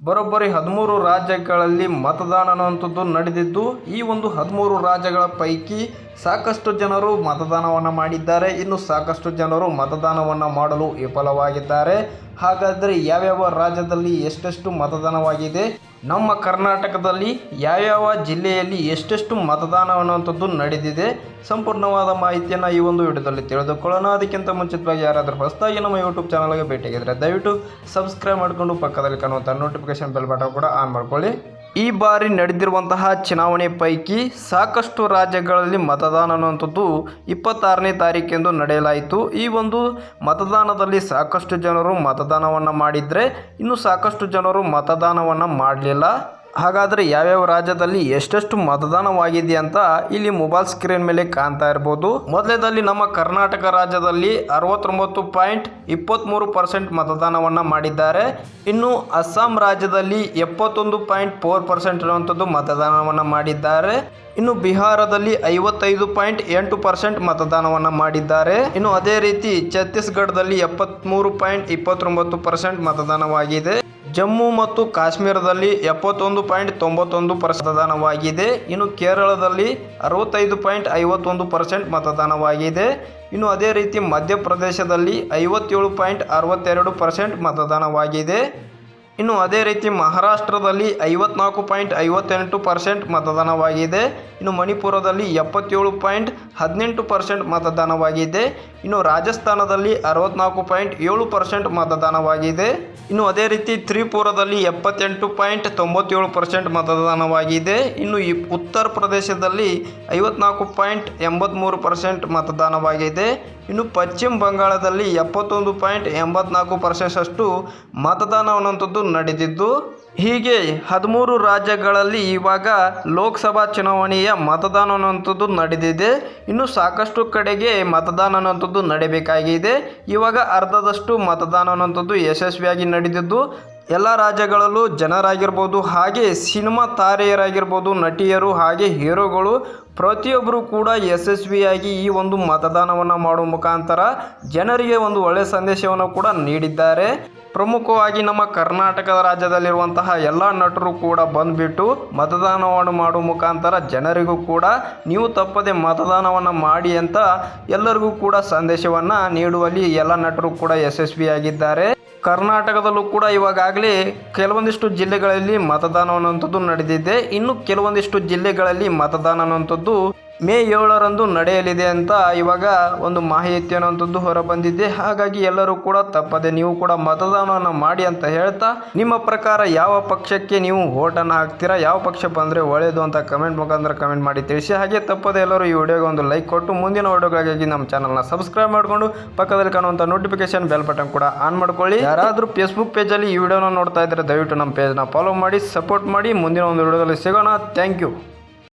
ಬರೋಬ್ಬರಿ ಹದಿಮೂರು ರಾಜ್ಯಗಳಲ್ಲಿ ಮತದಾನ ಅನ್ನುವಂಥದ್ದು ನಡೆದಿದ್ದು ಈ ಒಂದು ಹದಿಮೂರು ರಾಜ್ಯಗಳ ಪೈಕಿ ಸಾಕಷ್ಟು ಜನರು ಮತದಾನವನ್ನು ಮಾಡಿದ್ದಾರೆ. ಇನ್ನು ಸಾಕಷ್ಟು ಜನರು ಮತದಾನವನ್ನು ಮಾಡಲು ವಿಫಲವಾಗಿದ್ದಾರೆ. ಹಾಗಾದರೆ ಯಾವ್ಯಾವ ರಾಜ್ಯದಲ್ಲಿ ಎಷ್ಟೆಷ್ಟು ಮತದಾನವಾಗಿದೆ? ನಮ್ಮ ಕರ್ನಾಟಕದಲ್ಲಿ ಯಾವ್ಯಾವ ಜಿಲ್ಲೆಯಲ್ಲಿ ಎಷ್ಟೆಷ್ಟು ಮತದಾನ ಅನ್ನುವಂಥದ್ದು ನಡೆದಿದೆ? ಸಂಪೂರ್ಣವಾದ ಮಾಹಿತಿಯನ್ನು ಈ ಒಂದು ವಿಡಿಯೋದಲ್ಲಿ ತಿಳಿದುಕೊಳ್ಳೋಣ. ಅದಕ್ಕಿಂತ ಮುಂಚಿತವಾಗಿ ಯಾರಾದರೂ ಹೊಸದಾಗಿ ನಮ್ಮ ಯೂಟ್ಯೂಬ್ ಚಾನಲ್ಗೆ ಭೇಟಿಯಾಗಿದ್ದರೆ ದಯವಿಟ್ಟು ಸಬ್ಸ್ಕ್ರೈಬ್ ಮಾಡಿಕೊಂಡು ಪಕ್ಕದಲ್ಲಿ ಕಾಣುವಂಥ ನೋಟಿಫಿಕೇಶನ್ ಬೆಲ್ ಬಟನ್ ಕೂಡ ಆನ್ ಮಾಡ್ಕೊಳ್ಳಿ. ಈ ಬಾರಿ ನಡೆದಿರುವಂತಹ ಚುನಾವಣೆ ಪೈಕಿ ಸಾಕಷ್ಟು ರಾಜ್ಯಗಳಲ್ಲಿ ಮತದಾನ ಅನ್ನುವಂಥದ್ದು ಇಪ್ಪತ್ತಾರನೇ ತಾರೀಕೆಂದು ನಡೆಯಲಾಯಿತು. ಈ ಒಂದು ಮತದಾನದಲ್ಲಿ ಸಾಕಷ್ಟು ಜನರು ಮತದಾನವನ್ನು ಮಾಡಿದರೆ ಇನ್ನು ಸಾಕಷ್ಟು ಜನರು ಮತದಾನವನ್ನು ಮಾಡಲಿಲ್ಲ. ಹಾಗಾದರೆ ಯಾವ್ಯಾವ ರಾಜ್ಯದಲ್ಲಿ ಎಷ್ಟೆಷ್ಟು ಮತದಾನವಾಗಿದೆ ಅಂತ ಇಲ್ಲಿ ಮೊಬೈಲ್ ಸ್ಕ್ರೀನ್ ಮೇಲೆ ಕಾಣ್ತಾ ಇರ್ಬೋದು. ಮೊದಲೇದಲ್ಲಿ ನಮ್ಮ ಕರ್ನಾಟಕ ರಾಜ್ಯದಲ್ಲಿ ಅರವತ್ತೊಂಬತ್ತು ಪಾಯಿಂಟ್ ಇಪ್ಪತ್ತ್ಮೂರು ಪರ್ಸೆಂಟ್ ಮತದಾನವನ್ನು ಮಾಡಿದ್ದಾರೆ. ಇನ್ನು ಅಸ್ಸಾಂ ರಾಜ್ಯದಲ್ಲಿ ಎಪ್ಪತ್ತೊಂದು ಪಾಯಿಂಟ್ ಫೋರ್ ಪರ್ಸೆಂಟ್ ಇರುವಂಥದ್ದು ಮತದಾನವನ್ನು ಮಾಡಿದ್ದಾರೆ. ಇನ್ನು ಬಿಹಾರದಲ್ಲಿ ಐವತ್ತೈದು ಪಾಯಿಂಟ್ ಎಂಟು ಪರ್ಸೆಂಟ್ ಮತದಾನವನ್ನು ಮಾಡಿದ್ದಾರೆ. ಇನ್ನು ಅದೇ ರೀತಿ ಛತ್ತೀಸ್ಗಢದಲ್ಲಿ ಎಪ್ಪತ್ತ್ಮೂರು ಪಾಯಿಂಟ್ ಇಪ್ಪತ್ತೊಂಬತ್ತು ಪರ್ಸೆಂಟ್ ಮತದಾನವಾಗಿದೆ. ಜಮ್ಮು ಮತ್ತು ಕಾಶ್ಮೀರದಲ್ಲಿ ಎಪ್ಪತ್ತೊಂದು ಪಾಯಿಂಟ್ ತೊಂಬತ್ತೊಂದು ಪರ್ಸೆಂಟ್ ಮತದಾನವಾಗಿದೆ. ಇನ್ನು ಕೇರಳದಲ್ಲಿ ಅರವತ್ತೈದು ಪಾಯಿಂಟ್ ಐವತ್ತೊಂದು ಪರ್ಸೆಂಟ್ ಮತದಾನವಾಗಿದೆ. ಇನ್ನು ಅದೇ ರೀತಿ ಮಧ್ಯಪ್ರದೇಶದಲ್ಲಿ ಐವತ್ತೇಳು ಪಾಯಿಂಟ್ ಅರವತ್ತೆರಡು ಪರ್ಸೆಂಟ್ ಮತದಾನವಾಗಿದೆ. ಇನ್ನು ಅದೇ ರೀತಿ ಮಹಾರಾಷ್ಟ್ರದಲ್ಲಿ ಐವತ್ನಾಲ್ಕು ಪಾಯಿಂಟ್ ಐವತ್ತೆಂಟು ಪರ್ಸೆಂಟ್ ಮತದಾನವಾಗಿದೆ. ಇನ್ನು ಮಣಿಪುರದಲ್ಲಿ ಎಪ್ಪತ್ತೇಳು ಪಾಯಿಂಟ್ ಹದಿನೆಂಟು ಪರ್ಸೆಂಟ್ ಮತದಾನವಾಗಿದೆ. ಇನ್ನು ರಾಜಸ್ಥಾನದಲ್ಲಿ ಅರವತ್ನಾಲ್ಕು ಪಾಯಿಂಟ್ ಏಳು ಪರ್ಸೆಂಟ್ ಮತದಾನವಾಗಿದೆ. ಇನ್ನು ಅದೇ ರೀತಿ ತ್ರಿಪುರದಲ್ಲಿ ಎಪ್ಪತ್ತೆಂಟು ಪಾಯಿಂಟ್ ತೊಂಬತ್ತೇಳು ಪರ್ಸೆಂಟ್ ಮತದಾನವಾಗಿದೆ. ಇನ್ನು ಈ ಉತ್ತರ ಪ್ರದೇಶದಲ್ಲಿ ಐವತ್ನಾಲ್ಕು ಪಾಯಿಂಟ್ ಎಂಬತ್ತ್ಮೂರು ಪರ್ಸೆಂಟ್ ಮತದಾನವಾಗಿದೆ. ಇನ್ನು ಪಶ್ಚಿಮ ಬಂಗಾಳದಲ್ಲಿ ಎಪ್ಪತ್ತೊಂದು ಪಾಯಿಂಟ್ ಎಂಬತ್ನಾಲ್ಕು ಪರ್ಸೆಂಟ್ಸಷ್ಟು ಮತದಾನ ಅನ್ನುವಂಥದ್ದು ನಡೆದಿದ್ದು. ಹೀಗೆ ಹದಿಮೂರು ರಾಜ್ಯಗಳಲ್ಲಿ ಇವಾಗ ಲೋಕಸಭಾ ಚುನಾವಣೆಯ ಮತದಾನ ಅನ್ನುವಂಥದ್ದು ನಡೆದಿದೆ. ಇನ್ನು ಸಾಕಷ್ಟು ಕಡೆಗೆ ಮತದಾನ ಅನ್ನುವಂಥದ್ದು ನಡೆಯಬೇಕಾಗಿದೆ ಇವಾಗ ಅರ್ಧದಷ್ಟು ಮತದಾನ ಅನ್ನುವಂಥದ್ದು ಯಶಸ್ವಿಯಾಗಿ ನಡೆದಿದ್ದು. ಎಲ್ಲ ರಾಜ್ಯಗಳಲ್ಲೂ ಜನರಾಗಿರ್ಬೋದು, ಹಾಗೆ ಸಿನಿಮಾ ತಾರೆಯರಾಗಿರ್ಬೋದು, ನಟಿಯರು ಹಾಗೆ ಹೀರೋಗಳು, ಪ್ರತಿಯೊಬ್ಬರು ಕೂಡ ಯಶಸ್ವಿಯಾಗಿ ಈ ಒಂದು ಮತದಾನವನ್ನು ಮಾಡುವ ಮುಖಾಂತರ ಜನರಿಗೆ ಒಂದು ಒಳ್ಳೆಯ ಸಂದೇಶವನ್ನು ಕೂಡ ನೀಡಿದ್ದಾರೆ. ಪ್ರಮುಖವಾಗಿ ನಮ್ಮ ಕರ್ನಾಟಕ ರಾಜ್ಯದಲ್ಲಿರುವಂತಹ ಎಲ್ಲ ನಟರು ಕೂಡ ಬಂದುಬಿಟ್ಟು ಮತದಾನವನ್ನು ಮಾಡುವ ಮುಖಾಂತರ ಜನರಿಗೂ ಕೂಡ ನೀವು ತಪ್ಪದೆ ಮತದಾನವನ್ನು ಮಾಡಿ ಅಂತ ಎಲ್ಲರಿಗೂ ಕೂಡ ಸಂದೇಶವನ್ನು ನೀಡುವಲ್ಲಿ ಎಲ್ಲ ನಟರು ಕೂಡ ಯಶಸ್ವಿಯಾಗಿದ್ದಾರೆ. ಕರ್ನಾಟಕದಲ್ಲೂ ಕೂಡ ಇವಾಗಲೇ ಕೆಲವೊಂದಿಷ್ಟು ಜಿಲ್ಲೆಗಳಲ್ಲಿ ಮತದಾನ ಅನ್ನುವಂಥದ್ದು ನಡೆದಿದೆ. ಇನ್ನು ಕೆಲವೊಂದಿಷ್ಟು ಜಿಲ್ಲೆಗಳಲ್ಲಿ ಮತದಾನ ಅನ್ನುವಂಥದ್ದು ಮೇ ಏಳರಂದು ನಡೆಯಲಿದೆ ಅಂತ ಇವಾಗ ಒಂದು ಮಾಹಿತಿ ಅನ್ನುವಂಥದ್ದು ಹೊರಬಂದಿದೆ. ಹಾಗಾಗಿ ಎಲ್ಲರೂ ಕೂಡ ತಪ್ಪದೆ ನೀವು ಕೂಡ ಮತದಾನವನ್ನು ಮಾಡಿ ಅಂತ ಹೇಳ್ತಾ, ನಿಮ್ಮ ಪ್ರಕಾರ ಯಾವ ಪಕ್ಷಕ್ಕೆ ನೀವು ಓಟನ್ನು ಹಾಕ್ತೀರಾ, ಯಾವ ಪಕ್ಷ ಬಂದರೆ ಒಳ್ಳೆಯದು ಅಂತ ಕಮೆಂಟ್ ಮುಖಾಂತರ ಕಮೆಂಟ್ ಮಾಡಿ ತಿಳಿಸಿ. ಹಾಗೆ ತಪ್ಪದೆ ಎಲ್ಲರೂ ಈ ವಿಡಿಯೋಗೆ ಒಂದು ಲೈಕ್ ಕೊಟ್ಟು ಮುಂದಿನ ವಿಡಿಯೋಗಳಿಗಾಗಿ ನಮ್ಮ ಚಾನಲ್ನ ಸಬ್ಸ್ಕ್ರೈಬ್ ಮಾಡಿಕೊಂಡು ಪಕ್ಕದಲ್ಲಿ ಕಾಣುವಂಥ ನೋಟಿಫಿಕೇಶನ್ ಬೆಲ್ ಬಟನ್ ಕೂಡ ಆನ್ ಮಾಡ್ಕೊಳ್ಳಿ. ಯಾರಾದರೂ ಫೇಸ್ಬುಕ್ ಪೇಜಲ್ಲಿ ಈ ವಿಡಿಯೋನ ನೋಡ್ತಾ ಇದ್ದರೆ ದಯವಿಟ್ಟು ನಮ್ಮ ಪೇಜ್ನ ಫಾಲೋ ಮಾಡಿ ಸಪೋರ್ಟ್ ಮಾಡಿ. ಮುಂದಿನ ಒಂದು ವಿಡಿಯೋದಲ್ಲಿ ಸಿಗೋಣ. Thank you